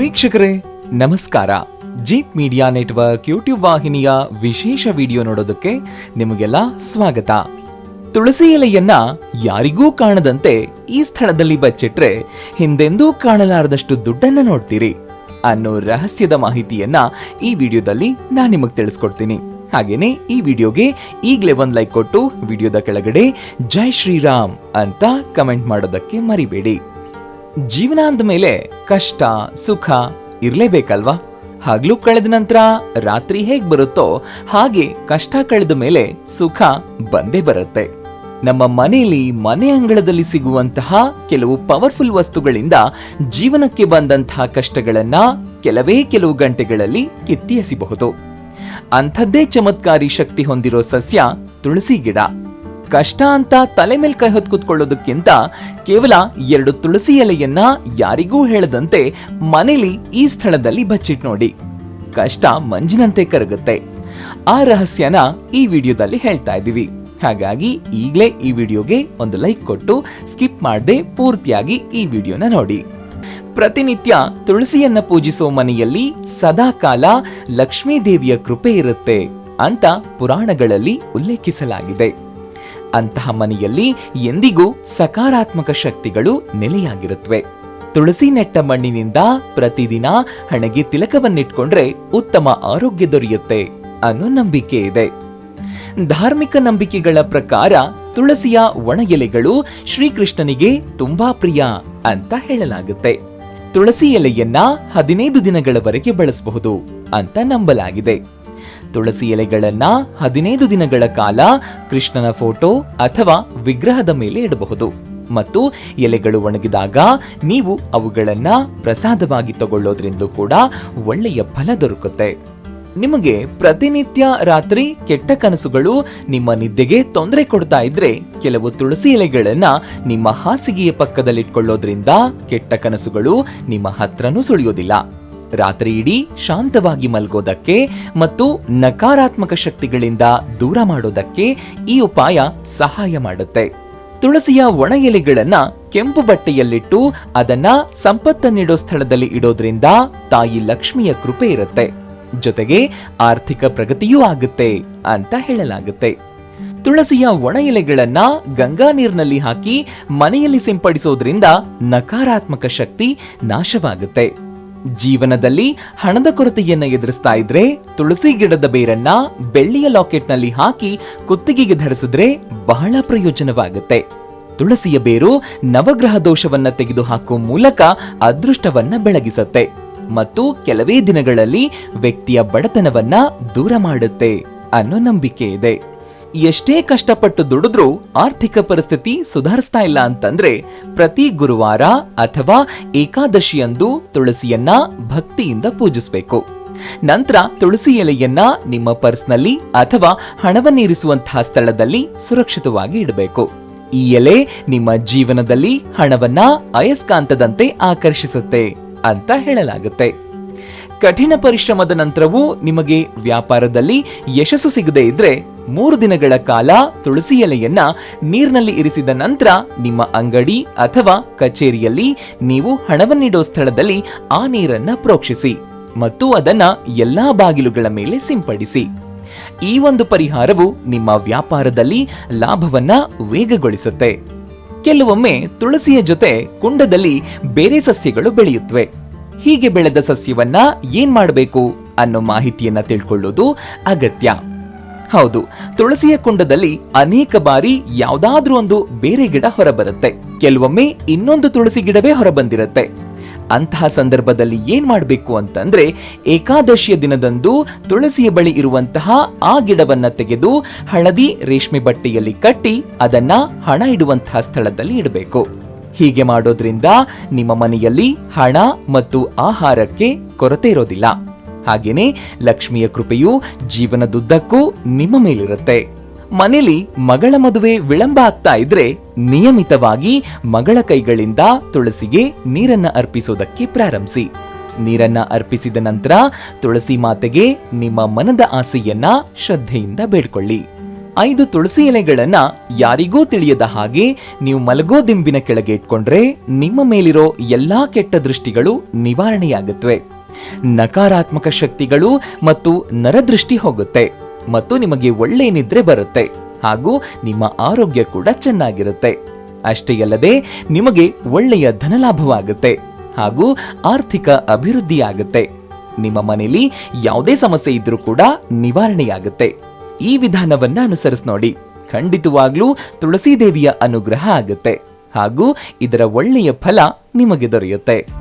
ವೀಕ್ಷಕರೇ, ನಮಸ್ಕಾರ. Jeep media network YouTube ವಾಹಿನಿಯ ವಿಶೇಷ ವಿಡಿಯೋ ನೋಡೋದಕ್ಕೆ ನಿಮಗೆಲ್ಲ ಸ್ವಾಗತ. ತುಳಸಿ ಎಲೆಯನ್ನ ಯಾರಿಗೂ ಕಾಣದಂತೆ ಈ ಸ್ಥಳದಲ್ಲಿ ಬಚ್ಚಿಟ್ರೆ ಹಿಂದೆಂದೂ ಕಾಣಲಾರದಷ್ಟು ದುಡ್ಡನ್ನ ನೋಡ್ತೀರಿ ಅನ್ನೋ ರಹಸ್ಯದ ಮಾಹಿತಿಯನ್ನ ಈ ವಿಡಿಯೋದಲ್ಲಿ ನಾನು ನಿಮಗೆ ತಿಳಿಸ್ಕೊಡ್ತೀನಿ. ಹಾಗೇನೆ ಈ ವಿಡಿಯೋಗೆ ಈಗಲೇ ಒಂದು ಲೈಕ್ ಕೊಟ್ಟು ವಿಡಿಯೋದ ಕೆಳಗಡೆ ಜೈ ಶ್ರೀರಾಮ್ ಅಂತ ಕಮೆಂಟ್ ಮಾಡೋದಕ್ಕೆ ಮರಿಬೇಡಿ. ಜೀವನ ಅಂದಮೇಲೆ ಕಷ್ಟ, ಸುಖ ಇರಲೇಬೇಕಲ್ವಾ? ಹಗಲು ಕಳೆದ ನಂತರ ರಾತ್ರಿ ಹೇಗ್ ಬರುತ್ತೋ ಹಾಗೆ ಕಷ್ಟ ಕಳೆದ ಮೇಲೆ ಸುಖ ಬಂದೇ ಬರುತ್ತೆ. ನಮ್ಮ ಮನೆಯಲ್ಲಿ ಮನೆ ಅಂಗಳದಲ್ಲಿ ಸಿಗುವಂತಹ ಕೆಲವು ಪವರ್ಫುಲ್ ವಸ್ತುಗಳಿಂದ ಜೀವನಕ್ಕೆ ಬಂದಂತಹ ಕಷ್ಟಗಳನ್ನ ಕೆಲವೇ ಕೆಲವು ಗಂಟೆಗಳಲ್ಲಿ ಕಿತ್ತಿ ಎಸಿಬಹುದು ಅಂಥದ್ದೇ ಚಮತ್ಕಾರಿ ಶಕ್ತಿ ಹೊಂದಿರೋ ಸಸ್ಯ ತುಳಸಿ ಗಿಡ. ಕಷ್ಟ ಅಂತ ತಲೆ ಮೇಲೆ ಕೈ ಹೊತ್ತು ಕೂತ್ಕೊಳ್ಳೋದಕ್ಕಿಂತ ಕೇವಲ ಎರಡು ತುಳಸಿ ಎಲೆಯನ್ನ ಯಾರಿಗೂ ಹೇಳದಂತೆ ಮನೇಲಿ ಈ ಸ್ಥಳದಲ್ಲಿ ಬಚ್ಚಿಟ್ ನೋಡಿ. ಕಷ್ಟ ಮಂಜಿನಂತೆ ಕರಗುತ್ತೆ. ಆ ರಹಸ್ಯನ ಈ ವಿಡಿಯೋದಲ್ಲಿ ಹೇಳ್ತಾ ಇದ್ದೀವಿ. ಹಾಗಾಗಿ ಈಗಲೇ ಈ ವಿಡಿಯೋಗೆ ಒಂದು ಲೈಕ್ ಕೊಟ್ಟು ಸ್ಕಿಪ್ ಮಾಡದೆ ಪೂರ್ತಿಯಾಗಿ ಈ ವಿಡಿಯೋನ ನೋಡಿ. ಪ್ರತಿನಿತ್ಯ ತುಳಸಿಯನ್ನ ಪೂಜಿಸೋ ಮನೆಯಲ್ಲಿ ಸದಾಕಾಲ ಲಕ್ಷ್ಮೀ ದೇವಿಯ ಕೃಪೆ ಇರುತ್ತೆ ಅಂತ ಪುರಾಣಗಳಲ್ಲಿ ಉಲ್ಲೇಖಿಸಲಾಗಿದೆ. ಅಂತಹ ಮನೆಯಲ್ಲಿ ಎಂದಿಗೂ ಸಕಾರಾತ್ಮಕ ಶಕ್ತಿಗಳು ನೆಲೆಯಾಗಿರುತ್ತವೆ ತುಳಸಿ ನೆಟ್ಟ ಮಣ್ಣಿನಿಂದ ಪ್ರತಿದಿನ ಹಣೆಗೆ ತಿಲಕವನ್ನಿಟ್ಕೊಂಡ್ರೆ ಉತ್ತಮ ಆರೋಗ್ಯ ದೊರೆಯುತ್ತೆ ಅನ್ನೋ ನಂಬಿಕೆ ಇದೆ. ಧಾರ್ಮಿಕ ನಂಬಿಕೆಗಳ ಪ್ರಕಾರ ತುಳಸಿಯ ಒಣ ಎಲೆಗಳು ಶ್ರೀಕೃಷ್ಣನಿಗೆ ತುಂಬಾ ಪ್ರಿಯ ಅಂತ ಹೇಳಲಾಗುತ್ತೆ. ತುಳಸಿ ಎಲೆಯನ್ನ ಹದಿನೈದು ದಿನಗಳವರೆಗೆ ಬಳಸಬಹುದು ಅಂತ ನಂಬಲಾಗಿದೆ. ತುಳಸಿ ಎಲೆಗಳನ್ನ ಹದಿನೈದು ದಿನಗಳ ಕಾಲ ಕೃಷ್ಣನ ಫೋಟೋ ಅಥವಾ ವಿಗ್ರಹದ ಮೇಲೆ ಇಡಬಹುದು. ಮತ್ತು ಎಲೆಗಳು ಒಣಗಿದಾಗ ನೀವು ಅವುಗಳನ್ನ ಪ್ರಸಾದವಾಗಿ ತಗೊಳ್ಳೋದ್ರಿಂದ ಕೂಡ ಒಳ್ಳೆಯ ಫಲ ದೊರಕುತ್ತೆ. ನಿಮಗೆ ಪ್ರತಿನಿತ್ಯ ರಾತ್ರಿ ಕೆಟ್ಟ ಕನಸುಗಳು ನಿಮ್ಮ ನಿದ್ದೆಗೆ ತೊಂದರೆ ಕೊಡ್ತಾ ಇದ್ರೆ ಕೆಲವು ತುಳಸಿ ಎಲೆಗಳನ್ನ ನಿಮ್ಮ ಹಾಸಿಗೆಯ ಪಕ್ಕದಲ್ಲಿಟ್ಕೊಳ್ಳೋದ್ರಿಂದ ಕೆಟ್ಟ ಕನಸುಗಳು ನಿಮ್ಮ ಹತ್ರನೂ ಸುಳಿಯೋದಿಲ್ಲ. ರಾತ್ರಿ ಇಡೀ ಶಾಂತವಾಗಿ ಮಲ್ಗೋದಕ್ಕೆ ಮತ್ತು ನಕಾರಾತ್ಮಕ ಶಕ್ತಿಗಳಿಂದ ದೂರ ಮಾಡೋದಕ್ಕೆ ಈ ಉಪಾಯ ಸಹಾಯ ಮಾಡುತ್ತೆ. ತುಳಸಿಯ ಒಣ ಎಲೆಗಳನ್ನ ಕೆಂಪು ಬಟ್ಟೆಯಲ್ಲಿಟ್ಟು ಅದನ್ನ ಸಂಪತ್ತನ್ನಿಡೋ ಸ್ಥಳದಲ್ಲಿ ಇಡೋದ್ರಿಂದ ತಾಯಿ ಲಕ್ಷ್ಮಿಯ ಕೃಪೆ ಇರುತ್ತೆ. ಜೊತೆಗೆ ಆರ್ಥಿಕ ಪ್ರಗತಿಯೂ ಆಗುತ್ತೆ ಅಂತ ಹೇಳಲಾಗುತ್ತೆ. ತುಳಸಿಯ ಒಣ ಎಲೆಗಳನ್ನ ಗಂಗಾ ನೀರಿನಲ್ಲಿ ಹಾಕಿ ಮನೆಯಲ್ಲಿ ಸಿಂಪಡಿಸೋದ್ರಿಂದ ನಕಾರಾತ್ಮಕ ಶಕ್ತಿ ನಾಶವಾಗುತ್ತೆ. ಜೀವನದಲ್ಲಿ ಹಣದ ಕೊರತೆಯನ್ನ ಎದುರಿಸ್ತಾ ಇದ್ರೆ ತುಳಸಿ ಗಿಡದ ಬೇರನ್ನ ಬೆಳ್ಳಿಯ ಲಾಕೆಟ್ನಲ್ಲಿ ಹಾಕಿ ಕುತ್ತಿಗೆಗೆ ಧರಿಸಿದ್ರೆ ಬಹಳ ಪ್ರಯೋಜನವಾಗುತ್ತೆ. ತುಳಸಿಯ ಬೇರು ನವಗ್ರಹ ದೋಷವನ್ನ ತೆಗೆದುಹಾಕುವ ಮೂಲಕ ಅದೃಷ್ಟವನ್ನ ಬೆಳಗಿಸುತ್ತೆ ಮತ್ತು ಕೆಲವೇ ದಿನಗಳಲ್ಲಿ ವ್ಯಕ್ತಿಯ ಬಡತನವನ್ನ ದೂರ ಮಾಡುತ್ತೆ ಅನ್ನೋ ನಂಬಿಕೆ ಇದೆ. ಎಷ್ಟೇ ಕಷ್ಟಪಟ್ಟು ದುಡಿದ್ರೂ ಆರ್ಥಿಕ ಪರಿಸ್ಥಿತಿ ಸುಧಾರಿಸ್ತಾ ಇಲ್ಲ ಅಂತಂದ್ರೆ ಪ್ರತಿ ಗುರುವಾರ ಅಥವಾ ಏಕಾದಶಿಯಂದು ತುಳಸಿಯನ್ನ ಭಕ್ತಿಯಿಂದ ಪೂಜಿಸಬೇಕು. ನಂತರ ತುಳಸಿ ಎಲೆಯನ್ನ ನಿಮ್ಮ ಪರ್ಸ್ನಲ್ಲಿ ಅಥವಾ ಹಣವನ್ನಿರಿಸುವಂತಹ ಸ್ಥಳದಲ್ಲಿ ಸುರಕ್ಷಿತವಾಗಿ ಇಡಬೇಕು. ಈ ಎಲೆ ನಿಮ್ಮ ಜೀವನದಲ್ಲಿ ಹಣವನ್ನ ಅಯಸ್ಕಾಂತದಂತೆ ಆಕರ್ಷಿಸುತ್ತೆ ಅಂತ ಹೇಳಲಾಗುತ್ತೆ. ಕಠಿಣ ಪರಿಶ್ರಮದ ನಂತರವೂ ನಿಮಗೆ ವ್ಯಾಪಾರದಲ್ಲಿ ಯಶಸ್ಸು ಸಿಗದೇ ಇದ್ರೆ ಮೂರು ದಿನಗಳ ಕಾಲ ತುಳಸಿ ಎಲೆಯನ್ನ ನೀರಿನಲ್ಲಿ ಇರಿಸಿದ ನಂತರ ನಿಮ್ಮ ಅಂಗಡಿ ಅಥವಾ ಕಚೇರಿಯಲ್ಲಿ ನೀವು ಹಣವನ್ನಿಡೋ ಸ್ಥಳದಲ್ಲಿ ಆ ನೀರನ್ನ ಪ್ರೋಕ್ಷಿಸಿ ಮತ್ತು ಅದನ್ನ ಎಲ್ಲಾ ಬಾಗಿಲುಗಳ ಮೇಲೆ ಸಿಂಪಡಿಸಿ. ಈ ಒಂದು ಪರಿಹಾರವು ನಿಮ್ಮ ವ್ಯಾಪಾರದಲ್ಲಿ ಲಾಭವನ್ನ ವೇಗಗೊಳಿಸುತ್ತೆ. ಕೆಲವೊಮ್ಮೆ ತುಳಸಿಯ ಜೊತೆ ಕುಂಡದಲ್ಲಿ ಬೇರೆ ಸಸ್ಯಗಳು ಬೆಳೆಯುತ್ತವೆ ಹೀಗೆ ಬೆಳೆದ ಸಸ್ಯವನ್ನ ಏನ್ ಮಾಡಬೇಕು ಅನ್ನೋ ಮಾಹಿತಿಯನ್ನ ತಿಳ್ಕೊಳ್ಳೋದು ಅಗತ್ಯ. ಹೌದು, ತುಳಸಿಯ ಕುಂಡದಲ್ಲಿ ಅನೇಕ ಬಾರಿ ಯಾವ್ದಾದ್ರೂ ಒಂದು ಬೇರೆ ಗಿಡ ಹೊರಬರುತ್ತೆ. ಕೆಲವೊಮ್ಮೆ ಇನ್ನೊಂದು ತುಳಸಿ ಗಿಡವೇ ಹೊರಬಂದಿರುತ್ತೆ. ಅಂತಹ ಸಂದರ್ಭದಲ್ಲಿ ಏನ್ ಮಾಡಬೇಕು ಅಂತಂದ್ರೆ, ಏಕಾದಶಿಯ ದಿನದಂದು ತುಳಸಿಯ ಬಳಿ ಇರುವಂತಹ ಆ ಗಿಡವನ್ನ ತೆಗೆದು ಹಳದಿ ರೇಷ್ಮೆ ಬಟ್ಟೆಯಲ್ಲಿ ಕಟ್ಟಿ ಅದನ್ನ ಹಣ ಇಡುವಂತಹ ಸ್ಥಳದಲ್ಲಿ ಇಡಬೇಕು. ಹೀಗೆ ಮಾಡೋದ್ರಿಂದ ನಿಮ್ಮ ಮನೆಯಲ್ಲಿ ಹಣ ಮತ್ತು ಆಹಾರಕ್ಕೆ ಕೊರತೆ ಇರೋದಿಲ್ಲ. ಹಾಗೇನೆ ಲಕ್ಷ್ಮಿಯ ಕೃಪೆಯು ಜೀವನದುದ್ದಕ್ಕೂ ನಿಮ್ಮ ಮೇಲಿರುತ್ತೆ. ಮನೇಲಿ ಮಗಳ ಮದುವೆ ವಿಳಂಬ ಆಗ್ತಾ ಇದ್ರೆ ನಿಯಮಿತವಾಗಿ ಮಗಳ ಕೈಗಳಿಂದ ತುಳಸಿಗೆ ನೀರನ್ನ ಅರ್ಪಿಸೋದಕ್ಕೆ ಪ್ರಾರಂಭಿಸಿ. ನೀರನ್ನ ಅರ್ಪಿಸಿದ ನಂತರ ತುಳಸಿ ಮಾತೆಗೆ ನಿಮ್ಮ ಮನದ ಆಸೆಯನ್ನ ಶ್ರದ್ಧೆಯಿಂದ ಬೇಡ್ಕೊಳ್ಳಿ. ಐದು ತುಳಸಿ ಎಲೆಗಳನ್ನ ಯಾರಿಗೂ ತಿಳಿಯದ ಹಾಗೆ ನೀವು ಮಲಗೋ ದಿಂಬಿನ ಕೆಳಗೆ ಇಟ್ಕೊಂಡ್ರೆ ನಿಮ್ಮ ಮೇಲಿರೋ ಎಲ್ಲಾ ಕೆಟ್ಟ ದೃಷ್ಟಿಗಳು ನಿವಾರಣೆಯಾಗುತ್ತವೆ. ನಕಾರಾತ್ಮಕ ಶಕ್ತಿಗಳು ಮತ್ತು ನರದೃಷ್ಟಿ ಹೋಗುತ್ತೆ ಮತ್ತು ನಿಮಗೆ ಒಳ್ಳೆ ನಿದ್ರೆ ಬರುತ್ತೆ ಹಾಗೂ ನಿಮ್ಮ ಆರೋಗ್ಯ ಕೂಡ ಚೆನ್ನಾಗಿರುತ್ತೆ. ಅಷ್ಟೇ ಅಲ್ಲದೆ ನಿಮಗೆ ಒಳ್ಳೆಯ ಧನಲಾಭವಾಗುತ್ತೆ ಹಾಗೂ ಆರ್ಥಿಕ ಅಭಿವೃದ್ಧಿಯಾಗುತ್ತೆ. ನಿಮ್ಮ ಮನೆಯಲ್ಲಿ ಯಾವುದೇ ಸಮಸ್ಯೆ ಇದ್ರೂ ಕೂಡ ನಿವಾರಣೆಯಾಗುತ್ತೆ. ಈ ವಿಧಾನವನ್ನ ಅನುಸರಿಸಿ ನೋಡಿ. ಖಂಡಿತವಾಗ್ಲೂ ತುಳಸಿ ದೇವಿಯ ಅನುಗ್ರಹ ಆಗುತ್ತೆ ಹಾಗೂ ಇದರ ಒಳ್ಳೆಯ ಫಲ ನಿಮಗೆ ದೊರೆಯುತ್ತೆ.